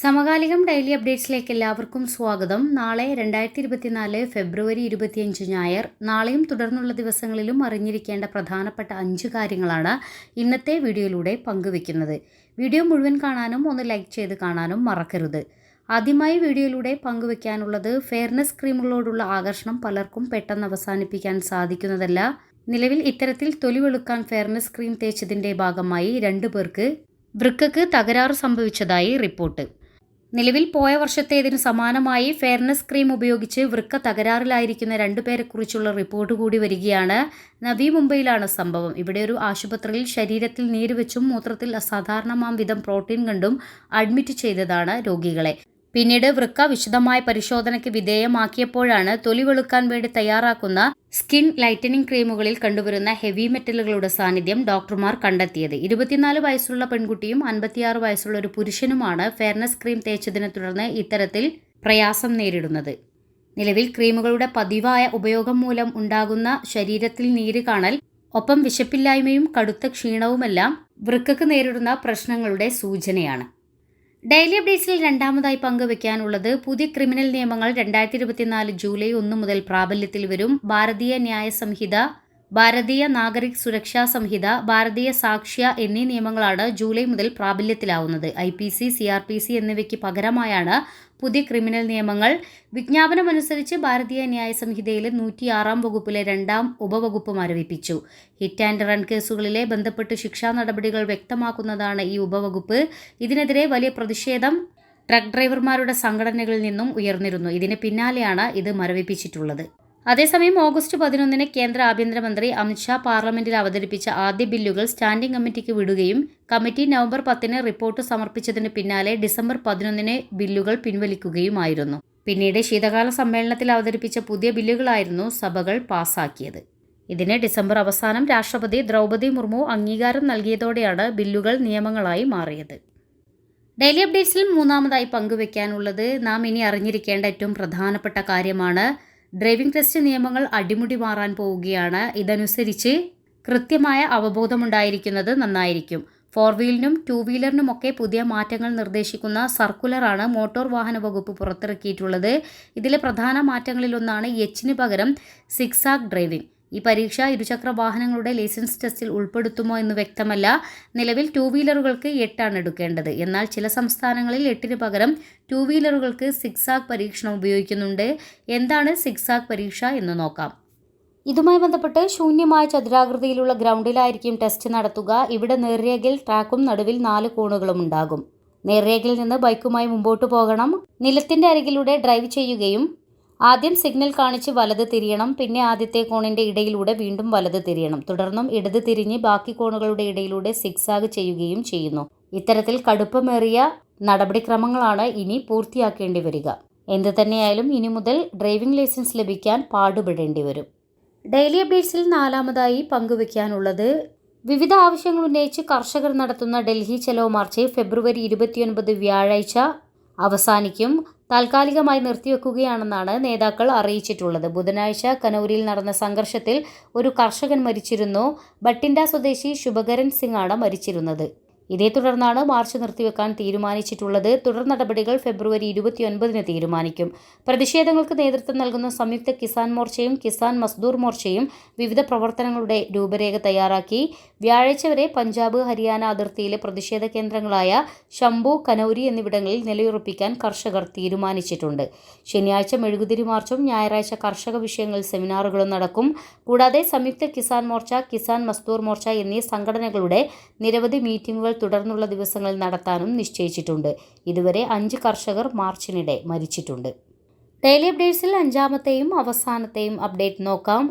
സമകാലികം ഡെയിലി അപ്ഡേറ്റ്സിലേക്ക് എല്ലാവർക്കും സ്വാഗതം. നാളെ രണ്ടായിരത്തി ഇരുപത്തിനാല് ഫെബ്രുവരി ഇരുപത്തിയഞ്ച് ഞായർ. നാളെയും തുടർന്നുള്ള ദിവസങ്ങളിലും അറിഞ്ഞിരിക്കേണ്ട പ്രധാനപ്പെട്ട അഞ്ച് കാര്യങ്ങളാണ് ഇന്നത്തെ വീഡിയോയിലൂടെ പങ്കുവെക്കുന്നത് വീഡിയോ മുഴുവൻ കാണാനും ഒന്ന് ലൈക്ക് ചെയ്ത് കാണാനും മറക്കരുത്. ആദ്യമായി വീഡിയോയിലൂടെ പങ്കുവെക്കാനുള്ളത് ഫെയർനെസ് ക്രീമുകളോടുള്ള ആകർഷണം പലർക്കും പെട്ടെന്ന് അവസാനിപ്പിക്കാൻ സാധിക്കുന്നതല്ല. നിലവിൽ ഇത്തരത്തിൽ തൊലി വെളുക്കാൻ ഫെയർനെസ് ക്രീം തേച്ചതിന്റെ ഭാഗമായി രണ്ടു പേർക്ക് വൃക്കക്ക് തകരാറ് സംഭവിച്ചതായി റിപ്പോർട്ട്. നിലവിൽ പോയ വർഷത്തേതിന് സമാനമായി ഫെയർനെസ് ക്രീം ഉപയോഗിച്ച് വൃക്ക തകരാറിലായിരിക്കുന്ന രണ്ടുപേരെക്കുറിച്ചുള്ള റിപ്പോർട്ട് കൂടി വരികയാണ്. നവി മുംബൈയിലാണ് സംഭവം. ഇവിടെ ഒരു ആശുപത്രിയിൽ ശരീരത്തിൽ നീര് വെച്ചും മൂത്രത്തിൽ അസാധാരണമാം വിധം പ്രോട്ടീൻ കണ്ടും അഡ്മിറ്റ് ചെയ്തതാണ് രോഗികളെ. പിന്നീട് വൃക്ക വിശദമായ പരിശോധനയ്ക്ക് വിധേയമാക്കിയപ്പോഴാണ് തൊലി വെളുക്കാൻ വേണ്ടി തയ്യാറാക്കുന്ന സ്കിൻ ലൈറ്റനിങ് ക്രീമുകളിൽ കണ്ടുവരുന്ന ഹെവി മെറ്റലുകളുടെ സാന്നിധ്യം ഡോക്ടർമാർ കണ്ടെത്തിയത്. ഇരുപത്തിനാല് വയസ്സുള്ള പെൺകുട്ടിയും അൻപത്തിയാറ് വയസ്സുള്ള ഒരു പുരുഷനുമാണ് ഫെയർനെസ് ക്രീം തേച്ചതിനെ തുടർന്ന് ഇത്തരത്തിൽ പ്രയാസം നേരിടുന്നത്. നിലവിൽ ക്രീമുകളുടെ പതിവായ ഉപയോഗം മൂലം ഉണ്ടാകുന്ന ശരീരത്തിൽ നീര് കാണൽ ഒപ്പം വിശപ്പില്ലായ്മയും കടുത്ത ക്ഷീണവുമെല്ലാം വൃക്കക്ക് നേരിടുന്ന പ്രശ്നങ്ങളുടെ സൂചനയാണ്. ഡെയിലി അപ്ഡേറ്റ്സിൽ രണ്ടാമതായി പങ്കുവെക്കാനുള്ളത് പുതിയ ക്രിമിനൽ നിയമങ്ങൾ രണ്ടായിരത്തി ഇരുപത്തിനാല് ജൂലൈ ഒന്ന് മുതൽ പ്രാബല്യത്തിൽ വരും. ഭാരതീയ ന്യായ സംഹിത ഭാരതീയ നാഗരിക് സുരക്ഷാ സംഹിത ഭാരതീയ സാക്ഷ്യ എന്നീ നിയമങ്ങളാണ് ജൂലൈ മുതൽ പ്രാബല്യത്തിലാവുന്നത്. I P C C R P C എന്നിവയ്ക്ക് പകരമായാണ് പുതിയ ക്രിമിനൽ നിയമങ്ങൾ. വിജ്ഞാപനമനുസരിച്ച് ഭാരതീയ ന്യായ സംഹിതയിലെ നൂറ്റിയാറാം വകുപ്പിലെ രണ്ടാം ഉപവകുപ്പ് മരവിപ്പിച്ചു ഹിറ്റ് ആൻഡ് റൺ കേസുകളിലെ ബന്ധപ്പെട്ട് ശിക്ഷാ നടപടികൾ വ്യക്തമാക്കുന്നതാണ് ഈ ഉപവകുപ്പ്. ഇതിനെതിരെ വലിയ പ്രതിഷേധം ട്രക്ക് ഡ്രൈവർമാരുടെ സംഘടനകളിൽ നിന്നും ഉയർന്നിരുന്നു. ഇതിന് പിന്നാലെയാണ് ഇത് മരവിപ്പിച്ചിട്ടുള്ളത്. അതേസമയം ഓഗസ്റ്റ് പതിനൊന്നിന് കേന്ദ്ര ആഭ്യന്തരമന്ത്രി അമിത്ഷാ പാർലമെന്റിൽ അവതരിപ്പിച്ച ആദ്യ ബില്ലുകൾ സ്റ്റാൻഡിംഗ് കമ്മിറ്റിക്ക് വിടുകയും കമ്മിറ്റി നവംബർ പത്തിന് റിപ്പോർട്ട് സമർപ്പിച്ചതിന് പിന്നാലെ ഡിസംബർ പതിനൊന്നിന് ബില്ലുകൾ പിൻവലിക്കുകയുമായിരുന്നു. പിന്നീട് ശീതകാല സമ്മേളനത്തിൽ അവതരിപ്പിച്ച പുതിയ ബില്ലുകളായിരുന്നു സഭകൾ പാസാക്കിയത്. ഇതിന് ഡിസംബർ അവസാനം രാഷ്ട്രപതി ദ്രൗപദി മുർമു അംഗീകാരം നൽകിയതോടെയാണ് ബില്ലുകൾ നിയമങ്ങളായി മാറിയത്. ഡെയിലി അപ്ഡേറ്റ്സിൽ മൂന്നാമതായി പങ്കുവെക്കാനുള്ളത് നാം ഇനി അറിഞ്ഞിരിക്കേണ്ട ഏറ്റവും പ്രധാനപ്പെട്ട കാര്യമാണ് ഡ്രൈവിംഗ് ടെസ്റ്റ് നിയമങ്ങൾ അടിമുടി മാറാൻ പോവുകയാണ്. ഇതനുസരിച്ച് കൃത്യമായ അവബോധമുണ്ടായിരിക്കുന്നത് നന്നായിരിക്കും. ഫോർ വീലിനും ടു വീലറിനുമൊക്കെ പുതിയ മാറ്റങ്ങൾ നിർദ്ദേശിക്കുന്ന സർക്കുലറാണ് മോട്ടോർ വാഹന വകുപ്പ് പുറത്തിറക്കിയിട്ടുള്ളത്. ഇതിലെ പ്രധാന മാറ്റങ്ങളിലൊന്നാണ് എച്ചിന് പകരം സിക്സാക് ഡ്രൈവിംഗ് ഈ പരീക്ഷ ഇരുചക്ര വാഹനങ്ങളുടെ ലൈസൻസ് ടെസ്റ്റിൽ ഉൾപ്പെടുത്തുമോ എന്ന് വ്യക്തമല്ല. നിലവിൽ ടൂ വീലറുകൾക്ക് എട്ടാണ് എടുക്കേണ്ടത്. എന്നാൽ ചില സംസ്ഥാനങ്ങളിൽ എട്ടിന് പകരം ടൂ വീലറുകൾക്ക് സിക്സാക് പരീക്ഷണം ഉപയോഗിക്കുന്നുണ്ട്. എന്താണ് സിക്സാക് പരീക്ഷ എന്ന് നോക്കാം. ഇതുമായി ബന്ധപ്പെട്ട് ശൂന്യമായ ചതുരാകൃതിയിലുള്ള ഗ്രൗണ്ടിലായിരിക്കും ടെസ്റ്റ് നടത്തുക. ഇവിടെ നേർരേഖയിൽ ട്രാക്കും നടുവിൽ നാല് കോണുകളും ഉണ്ടാകും. നേർരേഖയിൽ നിന്ന് ബൈക്കുമായി മുമ്പോട്ട് പോകണം. നിലത്തിന്റെ അരികിലൂടെ ഡ്രൈവ് ചെയ്യുകയും ആദ്യം സിഗ്നൽ കാണിച്ച് വലത് തിരിയണം പിന്നെ ആദ്യത്തെ കോണിന്റെ ഇടയിലൂടെ വീണ്ടും വലത് തിരിയണം. തുടർന്നും ഇടത് തിരിഞ്ഞ് ബാക്കി കോണുകളുടെ ഇടയിലൂടെ സിക്സാഗ് ചെയ്യുകയും ചെയ്യുന്നു. ഇത്തരത്തിൽ കടുപ്പമേറിയ നടപടിക്രമങ്ങളാണ് ഇനി പൂർത്തിയാക്കേണ്ടി വരിക. എന്തു തന്നെയായാലും ഇനി മുതൽ ഡ്രൈവിംഗ് ലൈസൻസ് ലഭിക്കാൻ പാടുപെടേണ്ടി വരും. ഡെയിലി അപ്ഡേറ്റ്സിൽ നാലാമതായി പങ്കുവയ്ക്കാനുള്ളത് വിവിധ ആവശ്യങ്ങൾ ഉന്നയിച്ച് കർഷകർ നടത്തുന്ന ഡൽഹി ചെലവ് മാർച്ച് ഫെബ്രുവരി ഇരുപത്തിയൊൻപത് വ്യാഴാഴ്ച അവസാനിക്കും. താൽക്കാലികമായി നിർത്തിവെക്കുകയാണെന്നാണ് നേതാക്കൾ അറിയിച്ചിട്ടുള്ളത്. ബുധനാഴ്ച കനൂരിൽ നടന്ന സംഘർഷത്തിൽ ഒരു കർഷകൻ മരിച്ചിരുന്നു. ബട്ടിൻഡ സ്വദേശി ശുഭകരൻ സിംഗ് ആണ് മരിച്ചിരുന്നത്. ഇതേ തുടർന്നാണ് മാർച്ച് നിർത്തിവെക്കാൻ തീരുമാനിച്ചിട്ടുള്ളത്. തുടർ നടപടികൾ ഫെബ്രുവരി ഇരുപത്തിയൊൻപതിന് തീരുമാനിക്കും. പ്രതിഷേധങ്ങൾക്ക് നേതൃത്വം നൽകുന്ന സംയുക്ത കിസാൻ മോർച്ചയും കിസാൻ മസ്ദൂർ മോർച്ചയും വിവിധ പ്രവർത്തനങ്ങളുടെ രൂപരേഖ തയ്യാറാക്കി. വ്യാഴാഴ്ച വരെ പഞ്ചാബ് ഹരിയാന അതിർത്തിയിലെ പ്രതിഷേധ കേന്ദ്രങ്ങളായ ശംഭു കനൌരി എന്നിവിടങ്ങളിൽ നിലയുറപ്പിക്കാൻ കർഷകർ തീരുമാനിച്ചിട്ടുണ്ട്. ശനിയാഴ്ച മെഴുകുതിരി മാർച്ചും ഞായറാഴ്ച കർഷക വിഷയങ്ങളിൽ സെമിനാറുകളും നടക്കും. കൂടാതെ സംയുക്ത കിസാൻ മോർച്ച കിസാൻ മസ്ദൂർ മോർച്ച എന്നീ സംഘടനകളുടെ നിരവധി മീറ്റിംഗുകൾ തുടർന്നുള്ള ദിവസങ്ങളിൽ നടത്താനും നിശ്ചയിച്ചിട്ടുണ്ട്. ഇതുവരെ അഞ്ച് കർഷകർ മാർച്ചിനിടെ മരിച്ചിട്ടുണ്ട്. ഡെയിലി അപ്ഡേറ്റ്സിൽ അഞ്ചാമത്തെയും അവസാനത്തെയും അപ്ഡേറ്റ് നോക്കാം.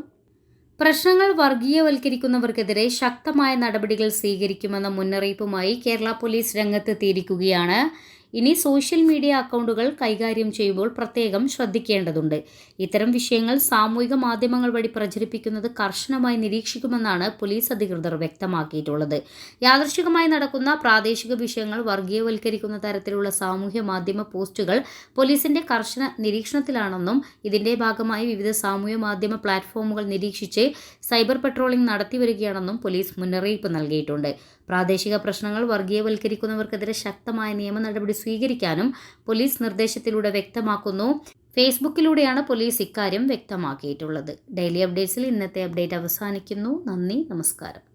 പ്രശ്നങ്ങൾ വർഗീയവൽക്കരിക്കുന്നവർക്കെതിരെ ശക്തമായ നടപടികൾ സ്വീകരിക്കുമെന്ന മുന്നറിയിപ്പുമായി കേരള പോലീസ് രംഗത്തെത്തിയിരിക്കുകയാണ്. ഇനി സോഷ്യൽ മീഡിയ അക്കൗണ്ടുകൾ കൈകാര്യം ചെയ്യുമ്പോൾ പ്രത്യേകം ശ്രദ്ധിക്കേണ്ടതുണ്ട്. ഇത്തരം വിഷയങ്ങൾ സാമൂഹിക മാധ്യമങ്ങൾ വഴി പ്രചരിപ്പിക്കുന്നത് കർശനമായി നിരീക്ഷിക്കുമെന്നാണ് പോലീസ് അധികൃതർ വ്യക്തമാക്കിയിട്ടുള്ളത്. യാദൃശികമായി നടക്കുന്ന പ്രാദേശിക വിഷയങ്ങൾ വർഗീയവൽക്കരിക്കുന്ന തരത്തിലുള്ള സാമൂഹ്യ മാധ്യമ പോസ്റ്റുകൾ പോലീസിന്റെ കർശന നിരീക്ഷണത്തിലാണെന്നും ഇതിന്റെ ഭാഗമായി വിവിധ സാമൂഹ്യ മാധ്യമ പ്ലാറ്റ്ഫോമുകൾ നിരീക്ഷിച്ച് സൈബർ പെട്രോളിംഗ് നടത്തിവരികയാണെന്നും പോലീസ് മുന്നറിയിപ്പ് നൽകിയിട്ടുണ്ട്. പ്രാദേശിക പ്രശ്നങ്ങൾ വർഗീയവൽക്കരിക്കുന്നവർക്കെതിരെ ശക്തമായ നിയമ നടപടി സ്വീകരിക്കാനും പോലീസ് നിർദ്ദേശത്തിലൂടെ വ്യക്തമാക്കുന്നു. ഫേസ്ബുക്കിലൂടെയാണ് പോലീസ് ഇക്കാര്യം വ്യക്തമാക്കിയിട്ടുള്ളത്. ഡെയിലി അപ്ഡേറ്റ്സിൽ ഇന്നത്തെ അപ്ഡേറ്റ് അവസാനിക്കുന്നു. നന്ദി നമസ്കാരം.